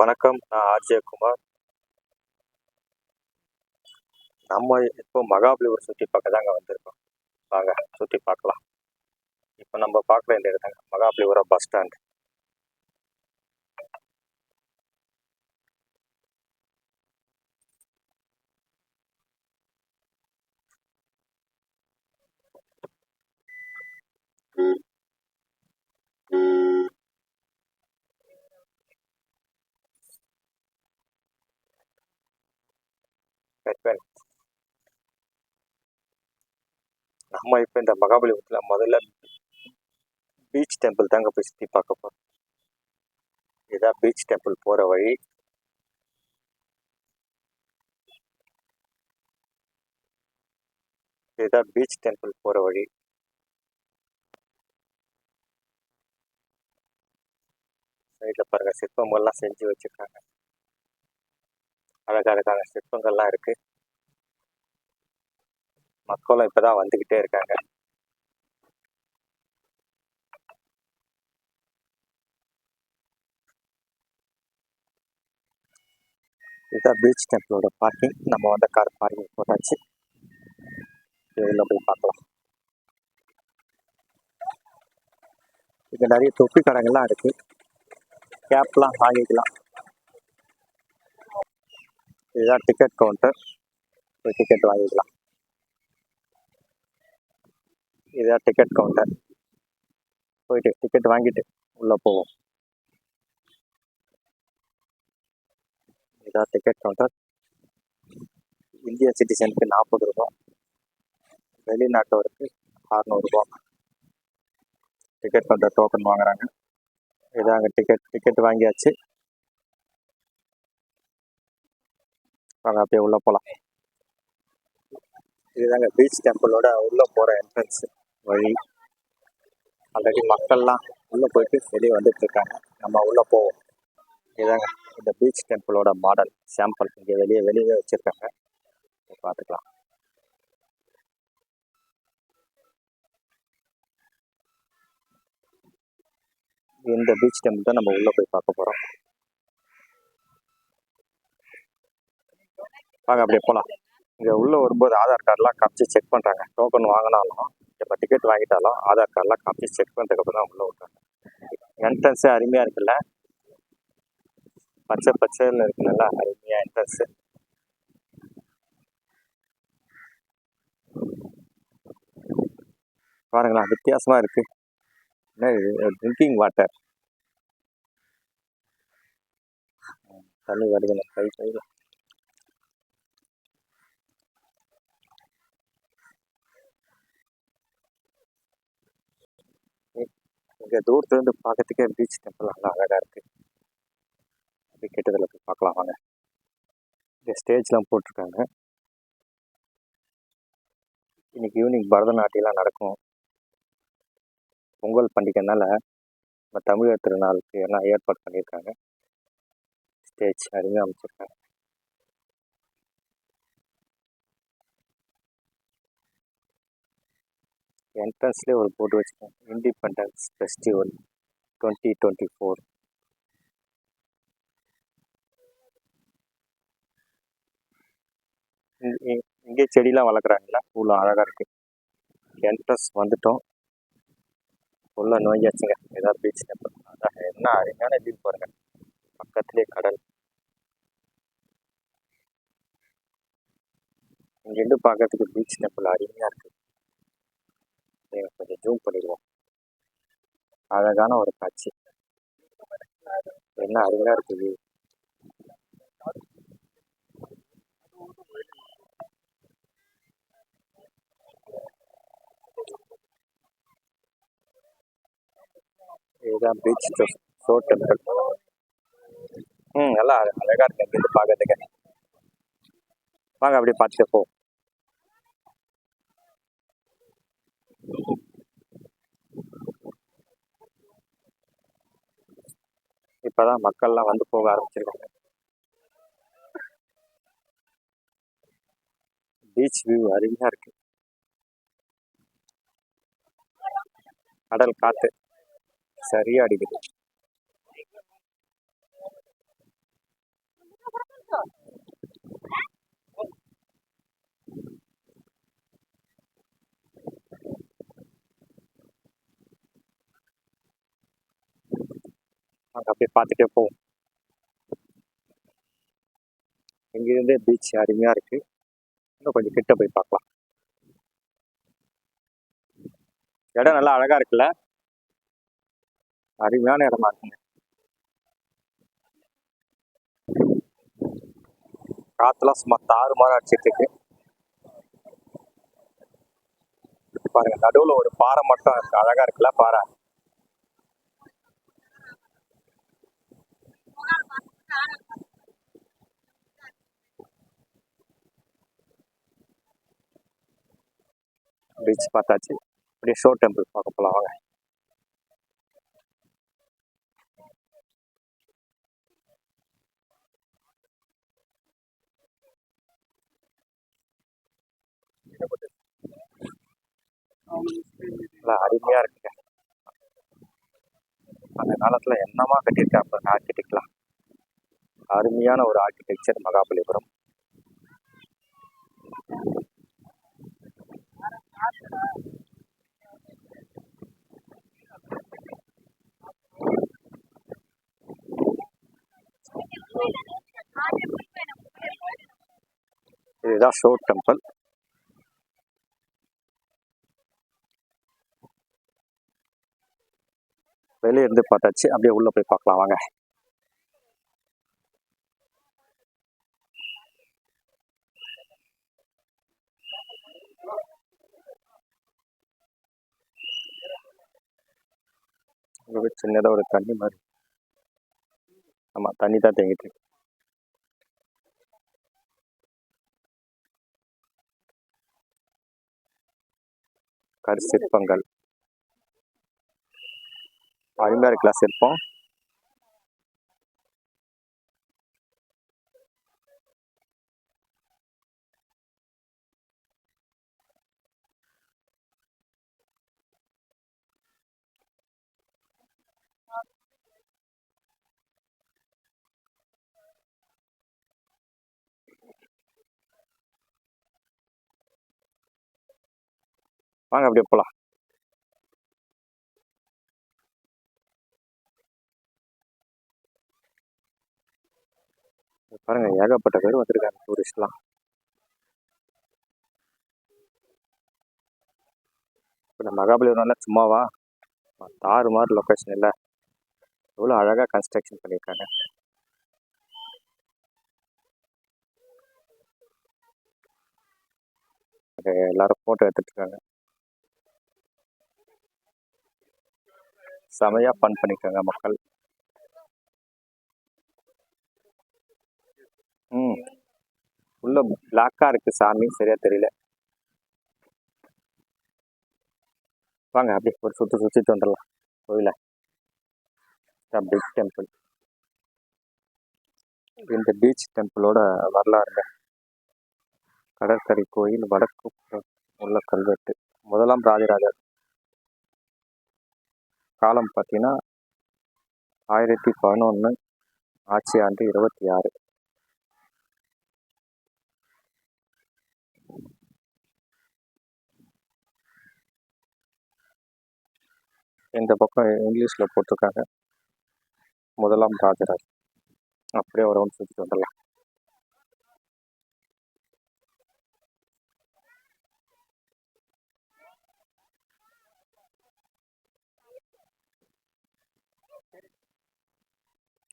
வணக்கம் நான் ஆர்ஜே குமார். நம்ம இப்போ மகாபலிபுரம் சுற்றி பார்க்க தாங்க வந்திருக்கோம். வாங்க சுற்றி பார்க்கலாம். இப்போ நம்ம பார்க்குற இந்த இடத்தாங்க மகாபலிபுரம் பஸ் ஸ்டாண்ட். பெட்வெல் நம்ம இப்போ இந்த மகாபலிபுரத்தில் முதல்ல பீச் டெம்பிள் தாங்க போய் சுற்றி பார்க்க போகிறோம் இதான் பீச் டெம்பிள் போகிற வழி. இதுதான் பீச் டெம்பிள் போகிற வழி. சைடில் பாருங்கள் சிற்பங்கள்லாம் செஞ்சு வச்சுருக்காங்க. அழகழகான சிற்பங்கள்லாம் இருக்குது மக்களும் இப்பதான் வந்துகிட்டே இருக்காங்க. இதுதான் பீச் டெம்பிளோட பார்க்கிங் நம்ம வந்த கார் பார்க்கிங் போட்டாச்சு. இதில் போய் பார்க்கலாம். இங்கே நிறைய தொப்பி கடைகள்லாம் இருக்கு. கேப்லாம் வாங்கிக்கலாம் இதுதான் டிக்கெட் கவுண்டர் போய் டிக்கெட் வாங்கிக்கலாம். இதுதான் டிக்கெட் கவுண்டர் போயிட்டு டிக்கெட் வாங்கிட்டு உள்ளே போவோம். இதான் டிக்கெட் கவுண்டர் இந்திய சிட்டிசனுக்கு நாற்பது ரூபா வெளிநாட்டவருக்கு அறநூறுபா டிக்கெட் கவுண்டர் டோக்கன் வாங்குறாங்க. இதாங்க டிக்கெட் டிக்கெட் வாங்கியாச்சு. வாங்க அப்படியே உள்ளே போகலாம் இதுதாங்க பீச் டெம்பிளோட உள்ளே போகிற என்ட்ரன்ஸு வழி ஆல்ரெடி மக்கள்லாம் உள்ளே போயிட்டு வெளியே வந்துட்டு இருக்காங்க நம்ம உள்ளே போவோம். இதாங்க இந்த பீச் டெம்பிளோட மாடல் சாம்பிள் இங்கே வெளியே வெளியே வச்சுருக்காங்க. பார்த்துக்கலாம். இந்த பீச் டெம்பிள் தான் நம்ம உள்ளே போய் பார்க்க போகிறோம் வாங்க அப்படியே போகலாம் இங்கே உள்ளே வரும்போது ஆதார் கார்டெலாம் காமிச்சு செக் பண்ணுறாங்க டோக்கன் வாங்கினாலும் இப்போ டிக்கெட் வாங்கிட்டாலும் ஆதார் கார்டெலாம் காமிச்சு செக் பண்ணதுக்கப்புறம் தான் உள்ளே விட்டாங்க. என்ட்ரன்ஸே அருமையாக இருக்குல்ல? பச்சை பச்சைன்னு இருக்கு நல்லா அருமையாக என்ட்ரன்ஸு பாருங்களா வித்தியாசமாக இருக்கு. என்ன ட்ரிங்கிங் வாட்டர் தண்ணி வருது கை கையில். இங்கே தூரத்துலேருந்து பார்க்கறதுக்கே பீச் டெம்பிள் நல்லா அழகாக இருக்குது அப்படி கிட்டத்தில் போய் பார்க்கலாம் வாங்க. இங்கே ஸ்டேஜ்லாம் போட்டிருக்காங்க. இன்னைக்கு ஈவினிங் பரதநாட்டியெலாம் நடக்கும். பொங்கல் பண்டிகைனால நம்ம தமிழர் திருநாளுக்கு எல்லாம் ஏற்பாடு பண்ணியிருக்காங்க. ஸ்டேஜ் அருமையாக அமைச்சிருக்காங்க என்ட்ரன்ஸ்லேயே ஒரு போர்டு வச்சுருக்கேன். Independence festival twenty twenty four இங்கே செடிலாம் வளர்க்குறாங்களா பூலாம் அழகாக இருக்குது என்ட்ரன்ஸ் வந்துட்டோம். உள்ள நோயாச்சுங்க. ஏதாவது பீச் அதான் என்ன அருமையான வியூ பாருங்கள் பக்கத்துலேயே கடல். இங்கேருந்து பார்க்கறதுக்கு பீச் டெம்பிள் அருமையாக இருக்குது கொஞ்சம் ஜூம் பண்ணிடுவோம் அழகான ஒரு காட்சி. என்ன அருமையாக இருக்குது இதுதான் பீச் ஷோ டெம்பிள் ம் நல்லா அழகாக இருக்கு. இங்கேருந்து பார்க்கறதுக்கு. வாங்க அப்படியே பார்த்துட்டு போ. இப்பதான் மக்கள்லாம் வந்து போக ஆரம்பிச்சிருக்காங்க. பீச் வியூ அருமையா இருக்கு. கடல் காத்து சரியா அடிக்குது. அங்கே அப்படியே பார்த்துட்டே போவோம். இங்கிருந்தே பீச் அருமையாக இருக்குது இன்னும் கொஞ்சம் கிட்ட போய் பார்க்கலாம். இடம் நல்லா அழகாக இருக்குல்ல? அருமையான இடமா இருக்குங்க. காற்றுலாம் சும்மா தாறு மாற அடிச்சிட்டு இருக்கு. பாருங்க நடுவில் ஒரு பாறை மட்டும் இருக்கு. அழகா இருக்குல்ல பாறை? பீச் பார்த்தாச்சு. அப்படியே ஷோ டெம்பிள் பார்க்க போலாம் வாங்க. அருமையா இருக்குங்க. அந்த காலத்துல என்னமா கட்டியிருக்காங்க? பாருங்க ஆர்கிடெக்ட்லாம் அருமையான ஒரு ஆர்கிடெக்சர் மகாபலிபுரம். இதுதான் ஷோ டெம்பிள். வெளியே இருந்து பார்த்தாச்சு. அப்படியே உள்ள போய் பார்க்கலாம். வாங்க. இங்க சின்னதாக ஒரு தண்ணி மாதிரி. ஆமாம் தண்ணி தான் தேங்கிட்டு இருக்கு. கருசிற்பங்கள். அருமையாக இருக்கலாம் சிற்பம். வாங்க அப்படியே போகலாம் பாருங்க ஏகப்பட்ட பேர் வந்திருக்காங்க டூரிஸ்ட்லாம் இப்போ இந்த மகாபலிபுரம்லாம் சும்மாவா? தாறு மாதிரி லொக்கேஷன் இல்லை. எவ்வளோ அழகாக கன்ஸ்ட்ரக்ஷன் பண்ணியிருக்காங்க. எல்லாரும் ஃபோட்டோ எடுத்துட்டு இருக்காங்க. செமையாக ஃபன் பண்ணிக்கோங்க மக்கள். ம். உள்ள பிளாக்காக இருக்கு சாமி சரியா தெரியல. வாங்க அப்படியே ஒரு சுற்று சுற்றிட்டு வந்துடலாம். கோயில. பிக் டெம்பிள் இந்த பீச் டெம்பிளோட வரலாறுங்க. கடற்கரை கோயில் வடக்கு உள்ள கல்வெட்டு. முதலாம் ராஜராஜர் காலம் பார்த்தீங்கன்னா ஆயிரத்தி பதினொன்று ஆட்சி ஆண்டு இருபத்தி ஆறு. இந்த பக்கம் இங்கிலீஷில் போட்டிருக்காங்க. முதலாம் ராஜராஜ் அப்படியே ஒரு ஒன்று சுற்றிட்டு வந்துடலாம்.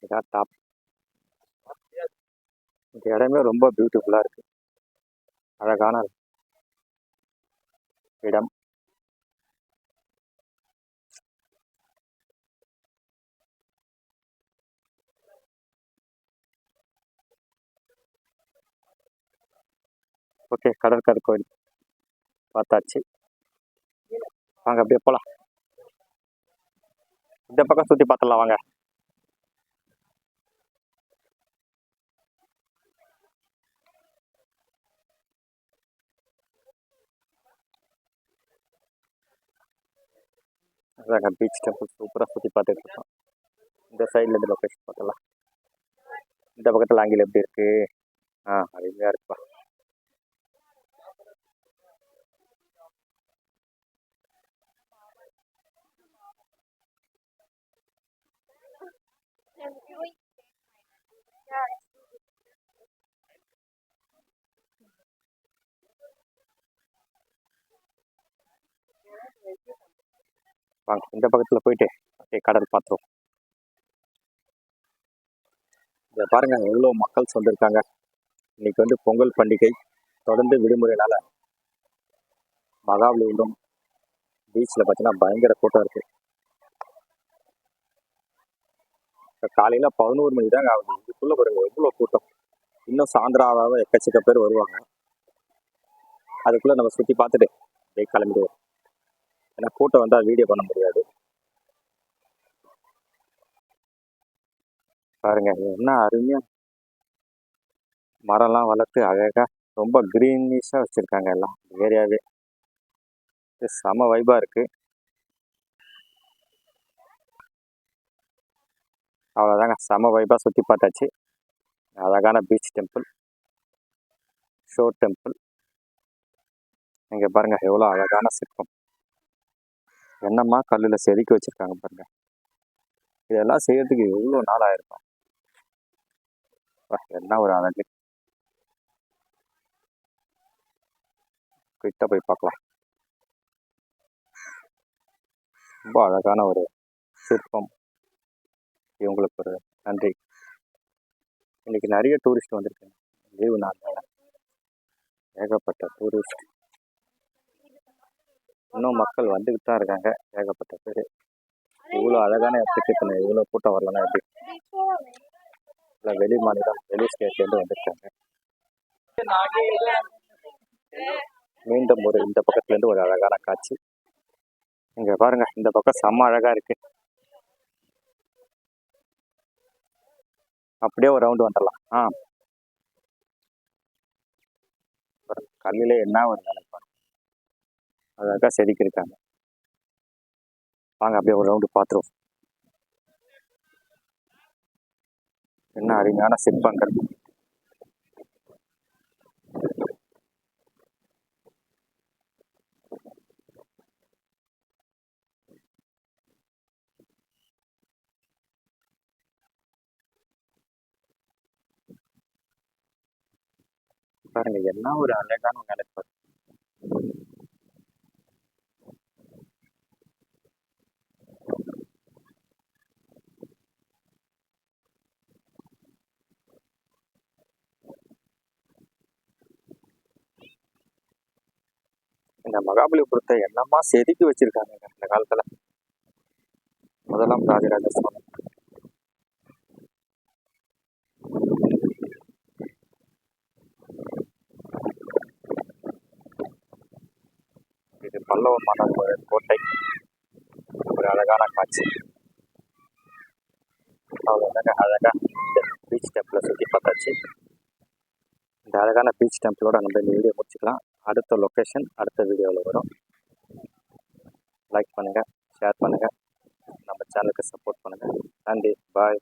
இதான் டாப் இந்த இடமே ரொம்ப பியூட்டிஃபுல்லாக இருக்கு. அழகான இடம். ஓகே கடற்கரை கோயில் பார்த்தாச்சு. வாங்க அப்படியே போகலாம் இந்த பக்கம் சுற்றி பார்த்துடலாம் வாங்க. அதாங்க பீச் டெம்பிள் சூப்பராக சுற்றி பார்த்துட்டு இருக்கோம். இந்த சைடில் இந்த லொக்கேஷன் பார்த்துலாம் இந்த பக்கத்தில் ஆங்கில் எப்படி இருக்குது ஆ அருமையாக இருக்குப்பா Thank you. வாங்க இந்த பக்கத்தில் போயிட்டு அப்படியே கடல் பார்த்துருவோம். இதை பாருங்க எவ்வளோ மக்கள் சொல்லியிருக்காங்க இன்னைக்கு வந்து பொங்கல் பண்டிகை தொடர்ந்து விடுமுறையினால் மகாபலிபுரம் பீச்சில் பார்த்தீங்கன்னா பயங்கர கூட்டம் இருக்கு. இப்போ காலையில் பதினோரு மணி தாங்க ஆகுது. இதுக்குள்ளே பாருங்க எவ்வளோ கூட்டம். இன்னும் சாயந்தரம் எக்கச்சக்க பேர் வருவாங்க. அதுக்குள்ளே நம்ம சுற்றி பார்த்துட்டு அப்படியே கிளம்பிடுவோம். ஏன்னா கூட்டம் வந்தால் வீடியோ பண்ண முடியாது. பாருங்க என்ன அருமையா மரம்லாம் வளர்த்து அழகா ரொம்ப க்ரீனிஷாக வச்சுருக்காங்க எல்லாம் ஏரியாவே இது செம வைபாக இருக்கு. அவ்வளோதாங்க செம வைபாக சுற்றி பார்த்தாச்சு. அழகான பீச் டெம்பிள் ஷோ டெம்பிள் இங்கே பாருங்கள் எவ்வளோ அழகான சிற்பம். என்னம்மா கல்லில் செதுக்கி வச்சுருக்காங்க பாருங்க. இதெல்லாம் செய்யறதுக்கு எவ்வளோ நாள் ஆயிருக்கும் என்ன ஒரு அழகு. கிட்ட போய் பார்க்கலாம். ரொம்ப அழகான ஒரு சிற்பம். இவங்களுக்கு ஒரு நன்றி. இன்னைக்கு நிறைய டூரிஸ்ட் வந்திருக்காங்க. லீவு நாள் ஏகப்பட்ட டூரிஸ்ட் இன்னும் மக்கள் வந்துக்கிட்டு தான் இருக்காங்க. ஏகப்பட்ட பேர். இவ்வளோ அழகான இடத்துக்கு இப்போ இவ்வளோ கூட்டம் வரலன்னா எப்படி? இல்லை வெளி மாநிலம் வெளி ஸ்டேட்லேருந்து வந்திருக்காங்க. மீண்டும் ஒரு இந்த பக்கத்துலேருந்து ஒரு அழகான காட்சி. இங்கே பாருங்க இந்த பக்கம் செம்ம அழகா இருக்கு. அப்படியே ஒரு ரவுண்டு வந்துடலாம். ஆ. கல்லிலே என்ன ஒரு நினைப்பாங்க அழகா செதுக்கியிருக்காங்க. வாங்க அப்படியே ஒரு ரவுண்டு பார்த்துருவோம். என்ன அருமையான சிற்பங்கள். பாருங்க என்ன ஒரு அழகான நினைப்பு இந்த மகாபலிபுரத்தை என்னமா செதுக்கி வச்சிருக்காங்க இந்த காலத்துல. முதலாம் ராஜராஜ சோழன். இது பல்லவ மன்னர் கோட்டை. ஒரு அழகான காட்சி. அவ்வளோதாங்க அழகா இந்த பீச் டெம்பிளை சுற்றி பார்த்தாச்சு. இந்த அழகான பீச் டெம்பிளோட நம்ம இந்த வீடியோ முடிச்சுக்கலாம். அடுத்த லொக்கேஷன் அடுத்த வீடியோவில் வரும். லைக் பண்ணுங்கள் ஷேர் பண்ணுங்கள் நம்ம சேனலுக்கு சப்போர்ட் பண்ணுங்கள் நன்றி. பாய்